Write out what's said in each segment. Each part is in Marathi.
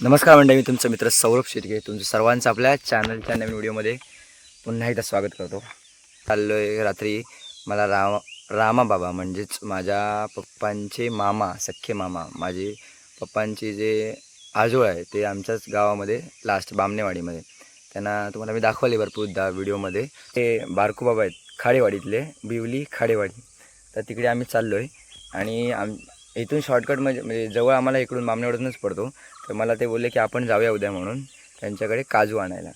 नमस्कार मंडळी मी तुमचं मित्र सौरभ शिर्के तुमचं सर्वांचं आपल्या चॅनलच्या नवीन व्हिडिओमध्ये पुन्हा एकदा स्वागत करतो. चाललो आहे रात्री मला राम रामाबाबा म्हणजेच माझ्या पप्पांचे मामा सख्खे मामा माझे पप्पांचे जे आजोळ आहे ते आमच्याच गावामध्ये लास्ट बामणेवाडीमध्ये. त्यांना तुम्हाला मी दाखवले भरपूरदा व्हिडिओमध्ये. ते बारकूबाबा आहेत खाडेवाडीतले बिवली खाडेवाडी. तर तिकडे आम्ही चाललो आहे आणि आम इथून शॉर्टकट म्हणजे म्हणजे जवळ आम्हाला इकडून बामणेवाडीतूनच पडतो. तर मला ते बोलले की आपण जाऊया उद्या म्हणून त्यांच्याकडे काजू आणायला.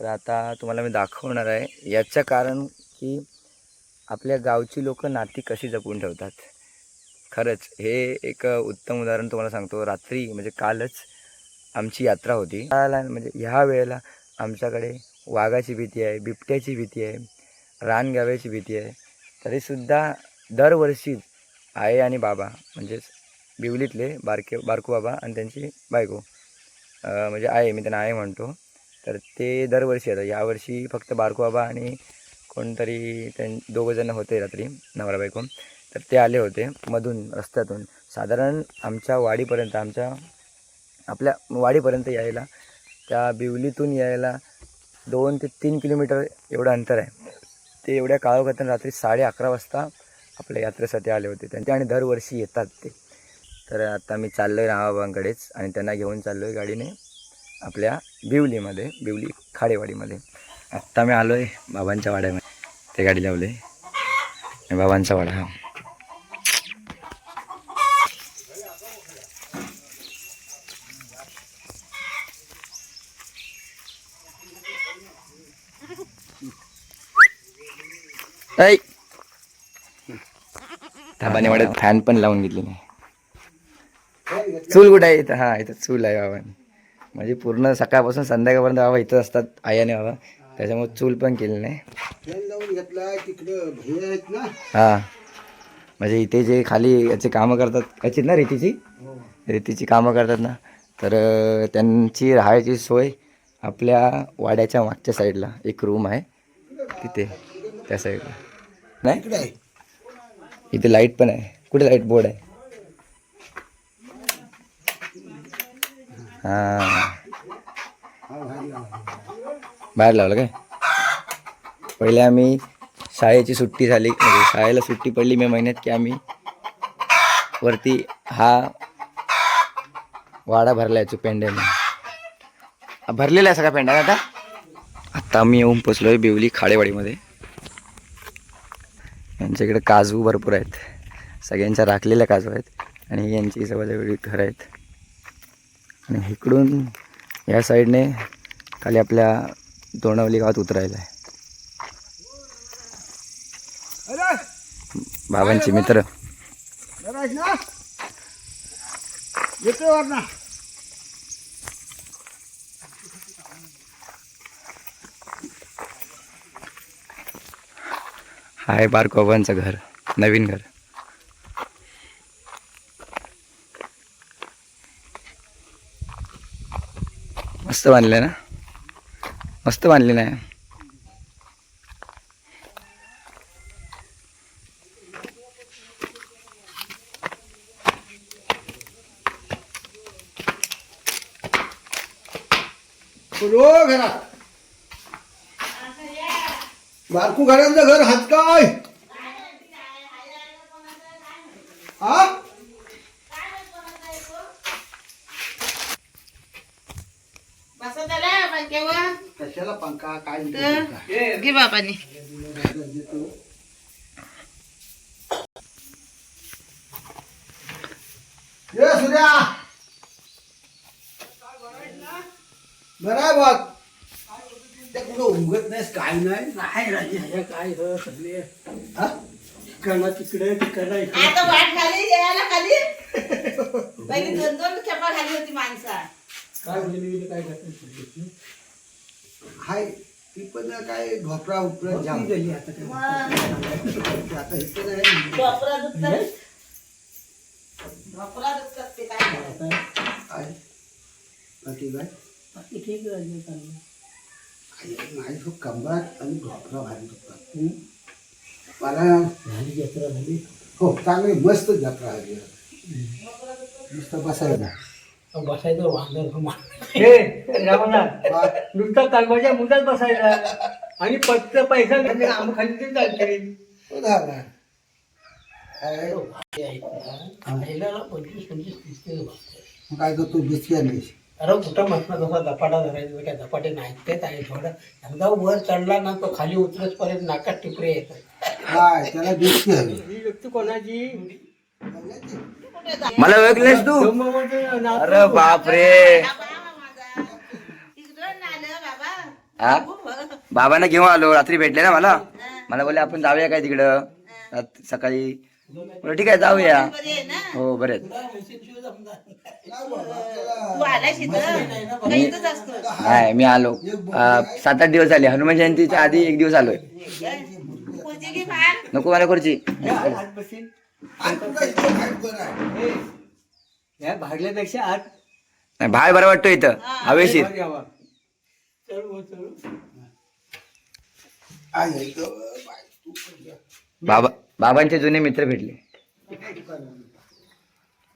तर आता तुम्हाला मी दाखवणार आहे. याचं कारण की आपल्या गावची लोक नाती कशी जपून ठेवतात? खरंच हे एक उत्तम उदाहरण तुम्हाला सांगतो. रात्री म्हणजे कालच आमची यात्रा होती. म्हणजे ह्या वेळेला आमच्याकडे वाघाची भीती आहे बिबट्याची भीती आहे रानगाव्याची भीती आहे. तरीसुद्धा दरवर्षी आई आणि बाबा म्हणजेच बिवलीतले बारके बारकू बाबा आणि त्यांची बायको. म्हणजे आहे मी त्यांना आहे म्हणतो. तर ते दरवर्षी येतात. यावर्षी फक्त बारकू बाबा आणि कोणतरी त्यां दोघंजण होते रात्री नवरा बायको. तर ते आले होते मधून रस्त्यातून. साधारण आमच्या वाडीपर्यंत आमच्या आपल्या वाडीपर्यंत यायला त्या बिवलीतून यायला दोन ते तीन किलोमीटर एवढं अंतर आहे. ते एवढ्या काळोखातून रात्री साडे अकरा वाजता आपल्या यात्रेसाठी आले होते. त्यांचे आणि दरवर्षी येतात ते. तर आता मी चाललो आहे रामाबाबांकडेच आणि त्यांना घेऊन चाललो आहे गाडीने आपल्या बिवलीमध्ये बिवली खाडेवाडीमध्ये. आत्ता मी आलो आहे बाबांच्या वाड्यामध्ये. ते गाडी लावले. बाबांचा वाडा. हा ऐ वाड्यात फॅन पण लावून घेतली नाही चूल कुठं आहे इथं? हा इथं चूल आहे बाबांनी म्हणजे पूर्ण सकाळपासून संध्याकाळपर्यंत बाबा इथं असतात आई आणि बाबा. त्याच्यामुळे चूल पण केली नाही. हा. म्हणजे इथे जे खाली याचे कामं करतात याची ना रेतीची? रेतीची कामं करतात ना. तर त्यांची राहायची सोय आपल्या वाड्याच्या मागच्या साईडला एक रूम आहे. तिथे त्या साईडला. नाही? इथे लाइट पण आहे. कुठे लाइट बोर्ड आहे? हा. बाहेर लावलं काय? पहिले आम्ही शाळेची सुट्टी झाली. म्हणजे शाळेला सुट्टी पडली मे महिन्यात की आम्ही वरती हा वाडा भरला आहे पेंड्याने भरलेला आहे सगळा पेंड्या आता? आत्ता आम्ही येऊन पोचलो आहे बिवली खाडेवाडीमध्ये. यांच्याकडे काजू भरपूर आहेत. सगळ्यांच्या राखलेल्या काजू आहेत आणि यांची सगळ्या वेगळी घरं आहेत. आणि इकडून या साईडने खाली आपल्या दोणावली गावात उतरायला आहे. बाबांचे मित्र. हा आहे बारकोबांचं घर नवीन घर. मस्त बांधले ना? मस्त बांधले ना बोलो घरात. बारकू घरांचं घर हात काय हा बसा त्याला पंख्यावर कशाला पंखा काय बरं बघ. त्या कुठं उमगत नाहीस काय नाही? नाही राजे हे काय ह सगळे. हा? तिकडला तिकडे इकडे. आता वाट खाली यायला खाली. पहिली दोन दोन खेपा खाली होती माणसा. काय म्हणजे काय करते हाय. ती पण काय घोपरा उपरा जाम. झाली आता मग आता इथं नाही. डोपरा दुखतात डोपरा दुखतात ते काय? काय? बाकी काय नाही खूप कंबरात आणि घोपरा भारी दुखतात मला झाली जत्रा झाली. हो चांगली मस्त जत्रा झाली नुसतं बसायला. बसायचं वांदर हे रामना नुसता कालवाच्या मुद्दाच बसायचा. आणि फक्त पैसा घेतले आम खाली तरी चालते पंचवीस पंचवीस तीस तीस बसते मग काय करतो बिस्की आणलीस अरे कुठं म्हटलं कसा धपाटा धरायचं काय धपाटे नाही तेच आहे थोडं. एकदा वर चढला ना तो खाली उतरत पर्यंत नाकात टिपरे येतात. काय त्याला बिस्की हवी ही व्यक्ती कोणाची मला ओळखलेस तू? अरे बापरे बाबा माझा तिकडं आलं बाबा हा? बाबांना घेऊन आलो रात्री भेटले ना मला. मला बोलले आपण जाऊया काय तिकडं? सकाळी. बोललो, ठीक आहे जाऊया. बरी हो बरे नाही मी आलो. सात आठ दिवस झाले. हनुमान जयंतीच्या आधी एक दिवस आलोय. नको मला खुर्ची. हे, आत. नाही, बाहेर बरं वाटतो इथं. हवेशीर वर यावा. चल वर चल. बाबा बाबांचे जुने मित्र भेटले.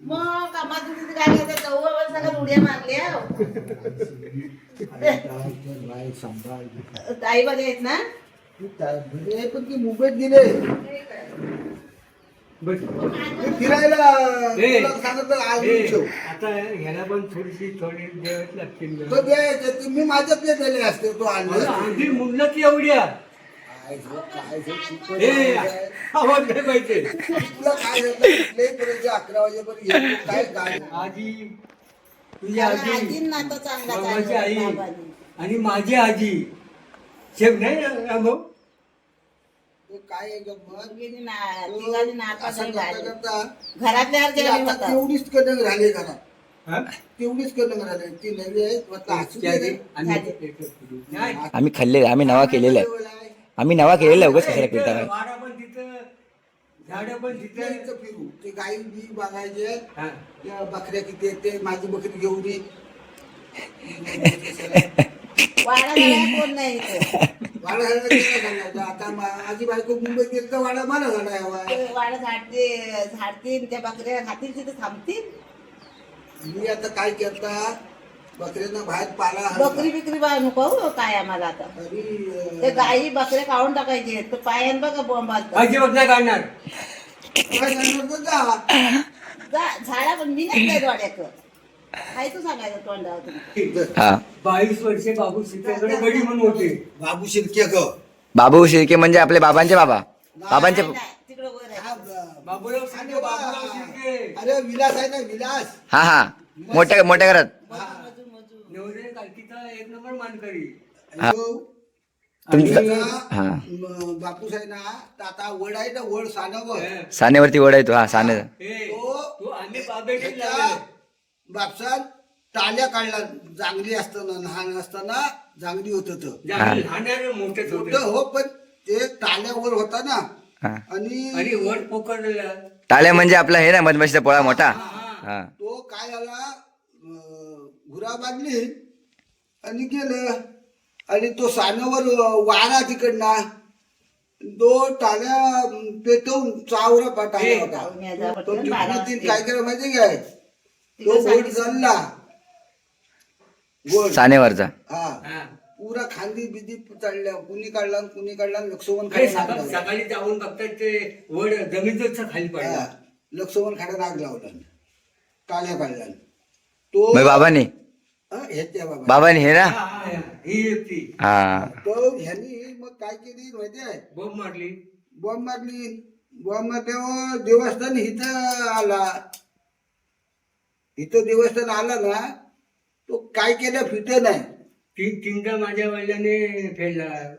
मग कामात काय चौघ उड्या मारल्या. ताई बरे आहेत ना? पण ती मुंबईत फिरायला ए, आता ह्याला पण थोडीशी थोडी द्यावीच लागतील तो द्यायचं ते मी माझ्यातले दिले असते तो आणले. आधी एवढ्या. काय झोप, काय झोप, खूपच हे आहे. आवाज नाही पाहिजे. तुला काय झालं कुठल्याही अकरा वाजेपर्यंत येतो, काय आजी तुझी आजी. चांगला बाबाची आई. आणि माझी आजी. शेफ नाही ना रामभाऊ? ते काय आहे गंमत? तिघींनी ना- तिघांनी नाका असं नाही करता घाली. करता घरातल्या ते आता तेवढीच राहिले घरात हा? तेवढीच कदंग राहिले. ती नवी आहे दे. रे. आणि नाही. आम्ही खाल्ले आम्ही नवा केलेला आहे. आम्ही नवा केलेला आहे उगाच कशाला फिरता काय वाडा पण तिथं झाडं पण तिथं. इथं फिरू. ते गाई बी बघायचे हा. त्या बकऱ्या किती आहेत ते? माझी बकरी घेऊन ये. वाडा घालायला कोण नाही इथं. वाडा आता माझी बायको मुंबईत गेली तर वाडा मला ते वाडा झाडते झाडतील त्या बकऱ्या खातील तिथे थांबतील मी आता काय करता बकऱ्यांना बाहेर पाला बकरी बिकरी बा नको हो काय आम्हाला आता अं, ते गाई बकऱ्या काढून टाकायचे तर पायान बघा बॉम्ब आलता. अजिबात नाही काढणार काय करणार तर जा. जा- झाडा पण मी नाही काय काय तू सांगायचं तोंडावर तुम्ही. हा. बावीस वर्षे बाबू सीताकडे गडी म्हणून होते. बाबू शिरके ग. बाबू शिर्के म्हणजे आपले बाबांचे बाबा. बाबांचे नाही, नाही, तिकडं वर आहे. हा, ब- बाबूराव शिर्के बाबूराव शिर्के. अरे विलास आहे ना विलास? हा हा. मोठ्या मोठ्या घरात. मजू मजू नवरे कालकीचा एक नंबर मानकरी. हा. तो तुमचं आणि हा. ना, म- बापूस आहे ना तर आता वड आहे ना वड सानावर. हे, सानेवरती ओढ आहे तो. हा साने हे, तो तू आम्ही बापसान टाल्या काढला जांगली असताना लहान असताना जांगली होत मोठं होते. हो पण ते टाल्यावर होता ना. आणि आणि वर पोकडलेला टाळ्या म्हणजे आपला हे ना मधमाशीचा पोळा मोठा? हा तो काय झाला घुरा बांधली आणि गेलं. आणि तो सानावर वारा तिकडना तो टाल्या अं, पेटवून चावरा टाल्या होता. तो. काय केलं माहिती काय? तो गोड चालला गोड सानेवरचा. हा. पुरा खांदी बिदी चढल्या कुणी काढला कुणी काढला आणि लक्षवण अरे खाडा नाग सकाळ- जाऊन बघतात ते वड जमीनच खाली पडला. हा, लक्षवण खाडा नाग लावला. टाल्या काढला तो मग बाबांनी? हा, त्या बाबा बाबांनी हे ना? हा, हा, हा. ही हा. तो ह्यांनी मग काय केली माहिती आहे? बोंब मारली. बॉम्ब मारली. बॉम्ब मारल्यावर देवस्थान इथं आला. इथं देवस्थान आला ना तो काय केलं फिट नाही. तीन तीनदा माझ्या वडिलांनी फेडला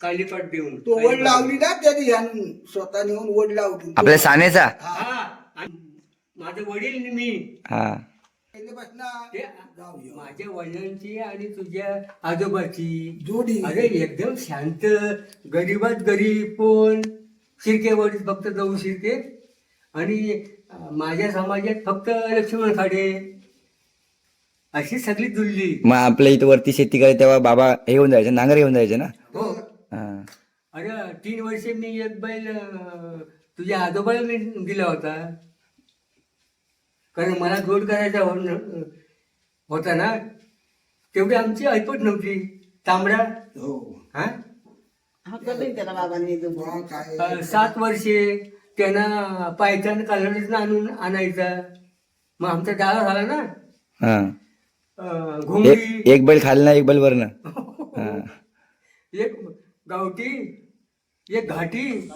कालीपाट देऊन. तो वड लावली ना त्याने ह्यानं स्वतः नेऊन वड लावली. आपल्या सानेचा? हा. आणि माझे वडील आणि मी. हा. ते. माझ्या वडिलांची आणि तुझ्या आजोबाची. जोडी. अरे एकदम शांत गरीबात गरीब पण शिरके वडील फक्त जाऊ शिरके. आणि माझ्या समाजात फक्त लक्ष्मण खाडे. अशी सगळी जुळली. मग आपल्या इथं वरती शेती करायची तेव्हा बाबा हे घेऊन जायचे नांगर घेऊन जायचे ना? हो. हा. अरे तीन वर्षे मी एक बैल अं, तुझ्या आजोबाला मी दिला होता. कारण मला जोड करायचा हो न- होता ना. तेवढी आमची ऐपत नव्हती. तांबडा. हो. हा? हाकलून त्याला बाबांनी दुबळा. मग काय अं, सात वर्षे. त्यांना पायथ्यानं कालवडीतनं आणून आणायचा. मग आमचा डाळा झाला ना. हा. अं, एक घोंगडी. एक बैल खालना एक बैल वरनं. हा. एक गावठी एक घाटी.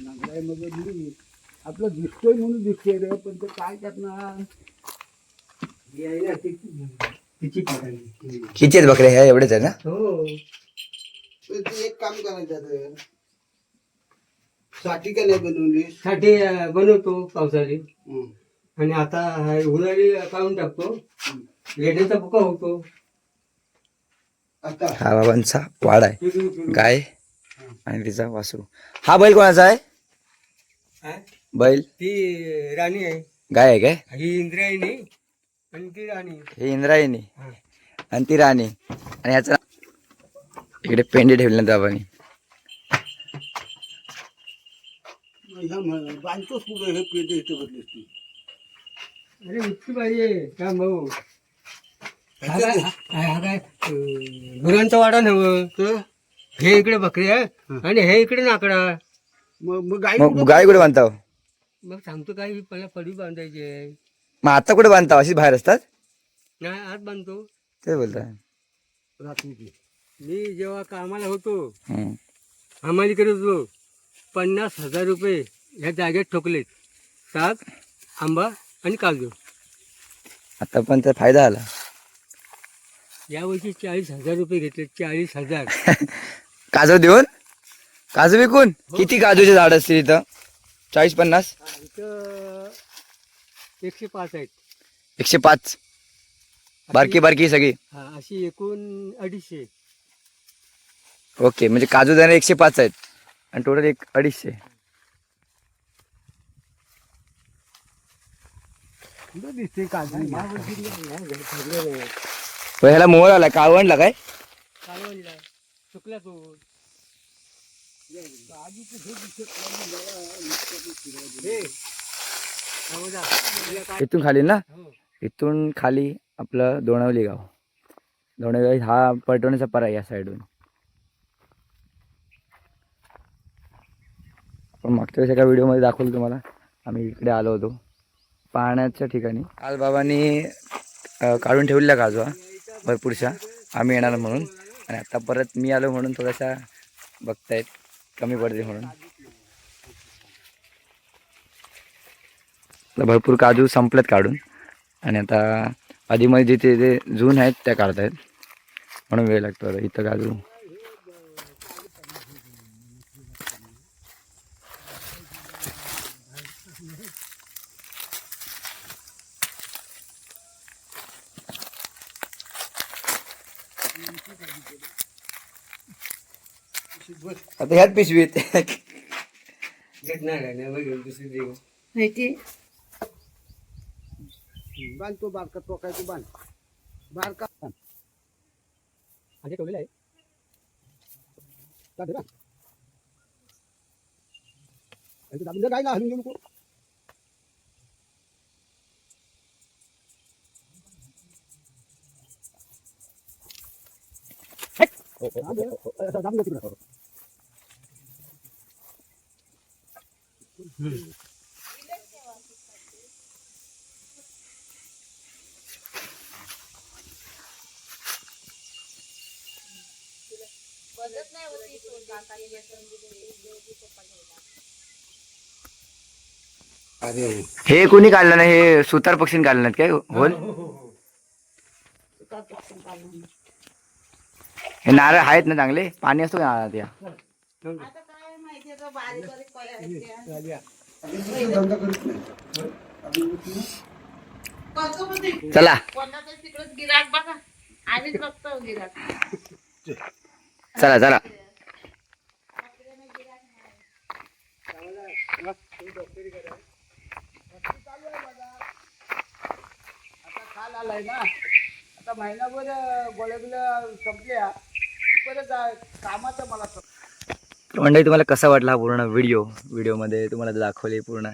नांगराईमध्ये मी आपलं दिसतोय म्हणून दिसतोय रे पण ते काय करणार? यायला. किती आहेत बकऱ्या ह्या एवढेच आहे ना? हो. एक काम करायचं साठी का नाही बनवली साठी बनवतो पावसाळी. हं. आणि आता हा उन्हाळी काढून टाकतो. लेण्याचा पुका होतो. आता? हा बाबांचा वाडा आहे. गाय आणि तिचा वासरू. हा बैल कोणाचा आहे? हा? बैल. ती राणी आहे. गाय आहे काय? ही इंद्रायणी. आणि ती राणी. हे इंद्रायणी. हा. आणि ती राणी. आणि याचा इकडे पेंडे ठेवले ना बांधतोच कुठे? हे इथे तू अरे इतकी पाहिजे का भाऊ? हा काय हा- हा काय अं, गुरांचा वाडा नव्ह तर हे इकडे बकरी आहे. आणि हे इकडे नाकडा. मग मग गाई मग गाय कुठे बांधताव? मग सांगतो काय ही पहिला पडी बांधायची आहे. मग आता कुठे बांधताव अशीच बाहेर असतात? नाही आत बांधतो. ते बोलताय रात्रीची मी जेव्हा कामाला होतो हम्म. हमाली करत होतो. पन्नास हजार रुपये ह्या जागेत ठोकलेत. साग आंबा आणि काजू. आता पण तर फायदा आला यावर्षी चाळीस हजार रुपये घेतले चाळीस हजार. काजू देऊन? काजू विकून? किती काजूचे झाड असतील इथं? चाळीस पन्नास? इथं एकशे पाच आहेत. एकशे पाच? बारकी बारकी सगळी? हा अशी एकूण अडीचशे. ओके म्हणजे काजू दाणे एकशे पाच आहेत. आणि टोटल एक अडीचशे. दिसते काजू. पण ह्याला मोहर आला काळवणला काय? कालवणला चुकला तो इथून खाली ना? इथून खाली आपलं दोणावली गाव. दोणावली हा पटवण्याचा परा आहे या साईडून पण मागच्या वेळेस एका व्हिडिओमध्ये दाखवलं तुम्हाला. आम्ही इकडे आलो होतो. पाण्याच्या ठिकाणी. काल बाबांनी काढून ठेवलेल्या काजवा भरपूरशा. आम्ही येणार म्हणून. आणि आता परत मी आलो म्हणून थोड्याशा बघतायत. कमी पडते म्हणून. भरपूर काजू संपलेत काढून. आणि आता आधीमध्ये जिथे जे जून आहेत त्या काढतायत. म्हणून वेळ लागतो इथं काजू. आता ह्यात पिशवीत घेतणार आहे ना बघ दुसरी दिवस माहिती बांध तो बारका तो काय तो बांध बारका बांध. आणि ठेवलेलं आहे का दे ना. दाबून दे, गायला हलून घेऊ नको हा, दे. असं दाबून तिकडं. हे कोणी काढलं नाही? हे सुतार पक्षीने काढलं नाहीत काय? होल? हे नारळ आहेत ना चांगले? पाणी असतो का नारळात या? आता काय माहिती आता बारीक बारीक कोया असत्या. आम्ही धंदा करत नाही करतो पण ते. चला कोणाचं तिकडं गिराक बघा आम्हीच बघतो गिराक चला चला आता काल आलाय ना आता महिनाभर गोळ्या बिल्या संपल्या परत कामाचं मला तर मंडळी तुम्हाला कसा वाटला हा पूर्ण व्हिडिओ व्हिडिओमध्ये तुम्हाला दाखवली पूर्ण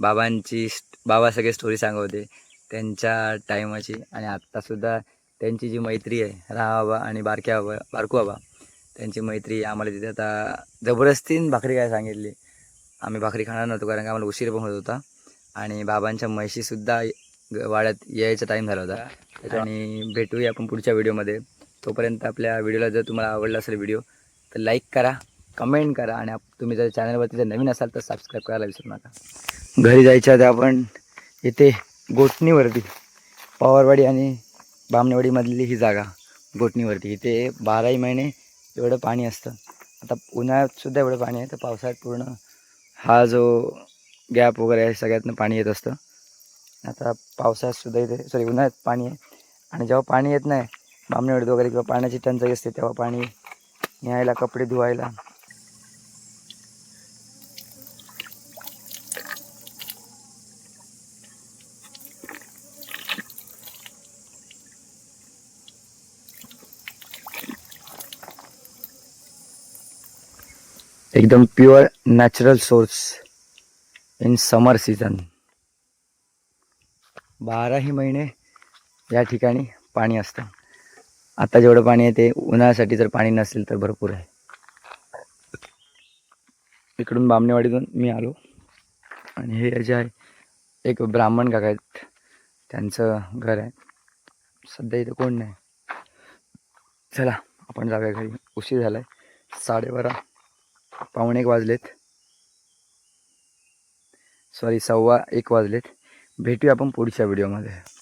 बाबांची बाबा सगळे स्टोरी सांगवते त्यांच्या टायमाची आणि आत्तासुद्धा त्यांची जी मैत्री आहे राहा बाबा आणि बारक्या बाबा बारकू बाबा त्यांची मैत्री आम्हाला तिथे आता जबरदस्तीन भाकरी काय सांगितली. आम्ही भाकरी खाणार नव्हतो कारण की आम्हाला उशीर पण होत होता. आणि बाबांच्या म्हशीसुद्धा ग- वाड्यात यायचा टाईम झाला होता. आणि भेटूया आपण पुढच्या व्हिडिओमध्ये. तोपर्यंत आपल्या व्हिडिओला जर तुम्हाला आवडला असेल व्हिडिओ तर लाईक करा कमेंट करा आणि तुम्ही जर चॅनलवरती जर नवीन असाल तर सबस्क्राईब करायला विसरू नका. घरी जायच्या आधी आपण इथे गोठणीवरती पवारवाडी आणि बामणेवाडीमधली ही जागा गोठणीवरती इथे बाराही महिने एवढं पाणी असतं. आता उन्हाळ्यातसुद्धा एवढं पाणी आहे तर पावसाळ्यात पूर्ण हा जो गॅप वगैरे आहे सगळ्यातनं पाणी येत असतं. आता पावसाळ्यात सुद्धा इथे सॉरी उन्हाळ्यात पाणी आहे. आणि जेव्हा पाणी येत नाही बामणेवाडीत वगैरे किंवा पाण्याची टंचाई असते तेव्हा पाणी न्यायला कपडे धुवायला एकदम pure natural source in summer season बाराही महिने या ठिकाणी पाणी असतं. आता जेवढं पाणी आहे ते उन्हाळ्यासाठी जर पाणी नसेल तर भरपूर आहे. इकडून बामणेवाडीतून मी आलो. आणि हे जे आहे एक ब्राह्मण काका आहेत. त्यांचं घर आहे. सध्या इथं कोण नाही. चला आपण जाऊया घरी. उशीर झाला आहे साडेबारा. पावणे एक वाजलेत. सॉरी सव्वा एक वाजलेत. भेटूया आपण पुढच्या व्हिडिओमध्ये